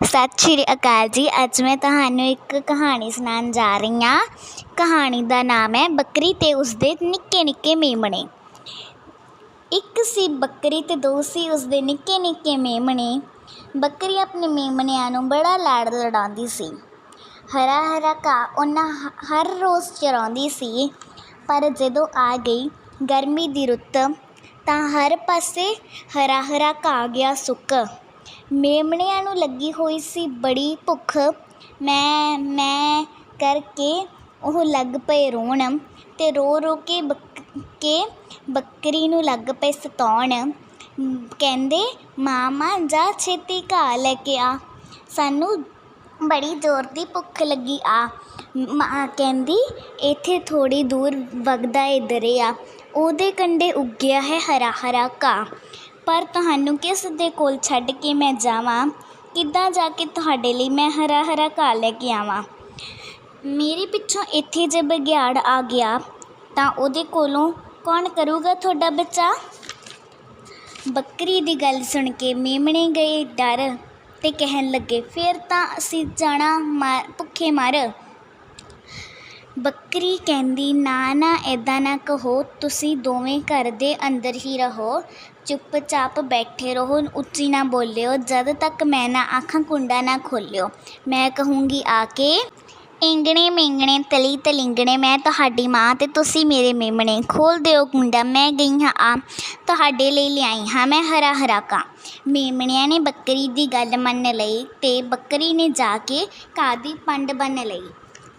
ਸਤਿ ਸ਼੍ਰੀ ਅਕਾਲ ਜੀ। ਅੱਜ ਮੈਂ ਤੁਹਾਨੂੰ ਇੱਕ ਕਹਾਣੀ ਸੁਣਾਉਣ ਜਾ ਰਹੀ ਹਾਂ। ਕਹਾਣੀ ਦਾ ਨਾਮ ਹੈ, ਬੱਕਰੀ ਤੇ ਉਸਦੇ ਨਿੱਕੇ ਨਿੱਕੇ ਮੇਮਣੇ। ਇੱਕ ਸੀ ਬੱਕਰੀ ਤੇ ਦੋ ਸੀ ਉਸਦੇ ਨਿੱਕੇ ਨਿੱਕੇ ਮੇਮਣੇ। ਬੱਕਰੀ ਆਪਣੇ ਮੇਮਣਿਆਂ ਨੂੰ ਬੜਾ ਲਾਡ ਲੜਾਉਂਦੀ ਸੀ। ਹਰਾ ਹਰਾ ਘਾਹ ਉਹਨਾਂ ਹਰ ਰੋਜ਼ ਚਰਾਉਂਦੀ ਸੀ। ਪਰ ਜਦੋਂ ਆ ਗਈ ਗਰਮੀ ਦੀ ਰੁੱਤ, ਤਾਂ ਹਰ ਪਾਸੇ ਹਰਾ ਹਰਾ ਘਾਹ ਗਿਆ ਸੁੱਕ। ਮੇਮਣਿਆਂ ਨੂੰ ਲੱਗੀ ਹੋਈ ਸੀ ਬੜੀ ਭੁੱਖ। ਮੈਂ ਮੈਂ ਕਰਕੇ ਉਹ ਲੱਗ ਪਏ ਰੋਣ ਤੇ ਰੋ ਰੋ ਕੇ ਬੱਕ ਕੇ ਬੱਕਰੀ ਨੂੰ ਲੱਗ ਪਏ ਸਤਾਉਣ। ਮ, ਕਹਿੰਦੇ ਮਾਮਾ ਜਾ ਛੇਤੀ ਘਾਹ ਲੈ ਕੇ ਆ। ਸਾਨੂੰ ਬੜੀ ਜ਼ੋਰ ਦੀ ਭੁੱਖ ਲੱਗੀ ਆ। ਮਾਂ ਕਹਿੰਦੀ ਇੱਥੇ ਥੋੜੀ ਦੂਰ ਵਗਦਾ ਏ ਦਰਿਆ। ਉਹਦੇ ਕੰਢੇ ਉੱਗਿਆ ਹੈ ਹਰਾ ਹਰਾ ਘਾਹ। ਪਰ ਤੁਹਾਨੂੰ ਕਿਸ ਦੇ ਕੋਲ ਛੱਡ ਕੇ ਮੈਂ ਜਾਵਾਂ? ਕਿੱਦਾਂ ਜਾ ਕੇ ਤੁਹਾਡੇ ਲਈ ਮੈਂ ਹਰਾ ਹਰਾ ਘਾਹ ਲੈ ਕੇ ਆਵਾਂ? ਮੇਰੇ ਪਿੱਛੋਂ ਇੱਥੇ ਜੇ ਬਗਿਆੜ ਆ ਗਿਆ, ਤਾਂ ਉਹਦੇ ਕੋਲੋਂ ਕੌਣ ਕਰੂਗਾ ਤੁਹਾਡਾ ਬੱਚਾ? ਬੱਕਰੀ ਦੀ ਗੱਲ ਸੁਣ ਕੇ ਮੇਮਣੇ ਗਏ ਡਰ ਤੇ ਕਹਿਣ ਲੱਗੇ, ਫਿਰ ਤਾਂ ਅਸੀਂ ਜਾਣਾ ਮਾ, ਭੁੱਖੇ ਮਰ। ਬੱਕਰੀ ਕਹਿੰਦੀ, ਨਾ ਨਾ ਇੱਦਾਂ ਨਾ ਕਹੋ, ਤੁਸੀਂ ਦੋਵੇਂ ਘਰ ਦੇ ਅੰਦਰ ਹੀ ਰਹੋ, ਚੁੱਪਚਾਪ ਬੈਠੇ ਰਹੋ, ਉੱਚੀ ਨਾ ਬੋਲਿਓ, ਜਦ ਤੱਕ ਮੈਂ ਨਾ ਆਖਾਂ ਕੁੰਡਾ ਨਾ ਖੋਲਿਓ। ਮੈਂ ਕਹੂੰਗੀ ਆ ਕੇ, ਇੰਗਣੇ ਮਿੰਗਣੇ, ਤਲੀ ਤਲਿੰਗਣੇ, ਮੈਂ ਤੁਹਾਡੀ ਮਾਂ ਤੇ ਤੁਸੀਂ ਮੇਰੇ ਮੇਮਣੇ, ਖੋਲ ਦਿਓ ਕੁੰਡਾ, ਮੈਂ ਗਈ ਹਾਂ, ਆ ਤੁਹਾਡੇ ਲਈ ਲਿਆਈ ਹਾਂ, ਮੈਂ ਹਰਾ ਹਰਾ ਕਾ। ਮੇਮਣਿਆਂ ਨੇ ਬੱਕਰੀ ਦੀ ਗੱਲ ਮੰਨ ਲਈ ਤੇ ਬੱਕਰੀ ਨੇ ਜਾ ਕੇ ਘਾਹ ਦੀ ਪੰਡ ਬੰਨ ਲਈ।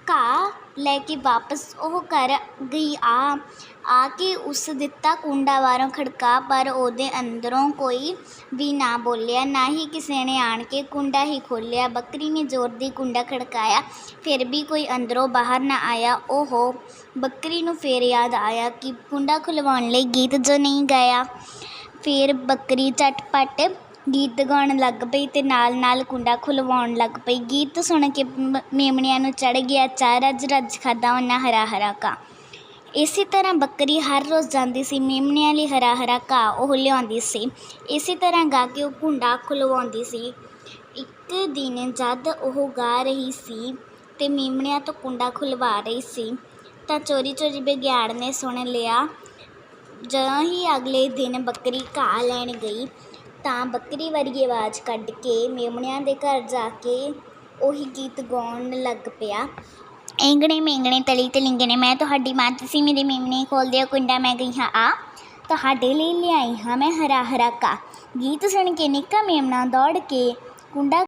ਘਾਹ ਲੈ ਕੇ ਵਾਪਸ ਉਹ ਘਰ ਗਈ, ਆ ਆ ਕੇ ਉਸ ਦਿੱਤਾ ਕੁੰਡਾ ਬਾਹਰੋਂ ਖੜਕਾ, ਪਰ ਉਹਦੇ ਅੰਦਰੋਂ ਕੋਈ ਵੀ ਨਾ ਬੋਲਿਆ, ਨਾ ਹੀ ਕਿਸੇ ਨੇ ਆਣ ਕੇ ਕੁੰਡਾ ਹੀ ਖੋਲ੍ਹਿਆ। ਬੱਕਰੀ ਨੇ ਜ਼ੋਰ ਦੀ ਕੁੰਡਾ ਖੜਕਾਇਆ, ਫਿਰ ਵੀ ਕੋਈ ਅੰਦਰੋਂ ਬਾਹਰ ਨਾ ਆਇਆ। ਓਹੋ, ਬੱਕਰੀ ਨੂੰ ਫਿਰ ਯਾਦ ਆਇਆ ਕਿ ਕੁੰਡਾ ਖੁਲਵਾਉਣ ਲਈ ਗੀਤ ਜੋ ਨਹੀਂ ਗਾਇਆ। ਫਿਰ ਬੱਕਰੀ ਝਟਪਟ ਗੀਤ ਗਾਉਣ ਲੱਗ ਪਈ ਅਤੇ ਨਾਲ ਨਾਲ ਕੁੰਡਾ ਖੁਲਵਾਉਣ ਲੱਗ ਪਈ। ਗੀਤ ਸੁਣ ਕੇ ਮ- ਮੇਮਣਿਆਂ ਨੂੰ ਚੜ੍ਹ ਗਿਆ ਚਾਹ ਰੱਜ ਰੱਜ ਖਾਧਾ ਉਹਨਾਂ ਹਰਾ ਹਰਾ ਘਾਹ। ਇਸੇ ਤਰ੍ਹਾਂ ਬੱਕਰੀ ਹਰ ਰੋਜ਼ ਜਾਂਦੀ ਸੀ, ਮੇਮਣਿਆਂ ਲਈ ਹਰਾ ਹਰਾ ਘਾਹ ਉਹ ਲਿਆਉਂਦੀ ਸੀ। ਇਸੇ ਤਰ੍ਹਾਂ ਗਾ ਕੇ ਉਹ ਕੁੰਡਾ ਖੁਲਵਾਉਂਦੀ ਸੀ। ਇੱਕ ਦਿਨ ਜਦ ਉਹ ਗਾ ਰਹੀ ਸੀ ਤੇ ਮੇਮਣਿਆਂ ਤੋਂ ਕੁੰਡਾ ਖੁਲਵਾ ਰਹੀ ਸੀ, ਤਾਂ ਚੋਰੀ ਚੋਰੀ ਬਗਿਆੜ ਨੇ ਸੁਣ ਲਿਆ ਜਦੋਂ ਹੀ ਅਗਲੇ ਦਿਨ ਬੱਕਰੀ ਘਾਹ ਲੈਣ ਗਈ ਤਾਂ ਬੱਕਰੀ ਵਰਗੀ ਆਵਾਜ਼ ਕੱਢ ਕੇ ਮੇਮਣਿਆਂ ਦੇ ਘਰ ਜਾ ਕੇ ਉਹੀ ਗੀਤ ਗਾਉਣ ਲੱਗ ਪਿਆ। ਐਂਗਣੇ ਮੇਂਗਣੇ, ਤਲੀ ਤਲਿੰਗਣੇ, ਮੈਂ ਤੁਹਾਡੀ ਮਾਂ ਤੁਸੀਂ ਮੇਰੇ ਮੇਮਣੇ ਖੋਲਦੇ ਹੋ ਕੁੰਡਾ, ਮੈਂ ਗਈ ਹਾਂ, ਆ। ਤੁਹਾਡੇ ਲਈ ਲਿਆਈ ਹਾਂ ਮੈਂ ਹਰਾ ਹਰਾ ਕਾ ਗੀਤ ਸੁਣ ਕੇ ਨਿੱਕਾ ਮੇਮਣਾ ਦੌੜ ਕੇ ਕੁੰਡਾ